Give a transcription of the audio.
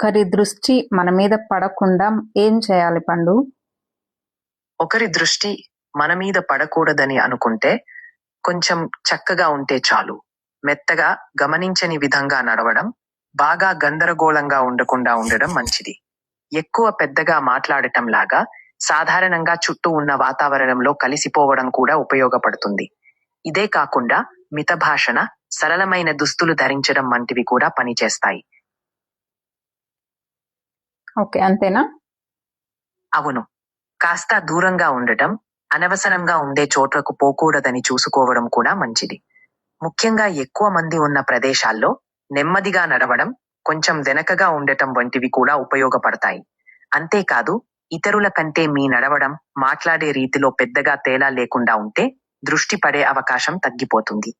ఒకరి దృష్టి మన మీద పడకుండా ఏం చేయాలి పండు? ఒకరి దృష్టి మన మీద పడకూడదని అనుకుంటే కొంచెం చక్కగా ఉంటే చాలు. మెత్తగా గమనించని విధంగా నడవడం బాగా గందరగోళంగా ఉండకుండా ఉండడం మంచిది. ఎక్కువ పెద్దగా మాట్లాడటం లాగా సాధారణంగా చుట్టూ ఉన్న వాతావరణంలో కలిసిపోవడం కూడా ఉపయోగపడుతుంది. ఇదే కాకుండా మిత భాషణ సరళమైన దుస్తులు ధరించడం వంటివి కూడా పనిచేస్తాయి. ఓకే అంతేనా? అవును. కాస్త దూరంగా ఉండటం అనవసరంగా ఉండే చోట్లకు పోకూడదని చూసుకోవడం కూడా మంచిది. ముఖ్యంగా ఎక్కువ మంది ఉన్న ప్రదేశాల్లో నెమ్మదిగా నడవడం కొంచెం వెనకగా ఉండటం వంటివి కూడా ఉపయోగపడతాయి. అంతేకాదు ఇతరుల కంటే మీ నడవడం మాట్లాడే రీతిలో పెద్దగా తేడా లేకుండా ఉంటే దృష్టి పడే అవకాశం తగ్గిపోతుంది.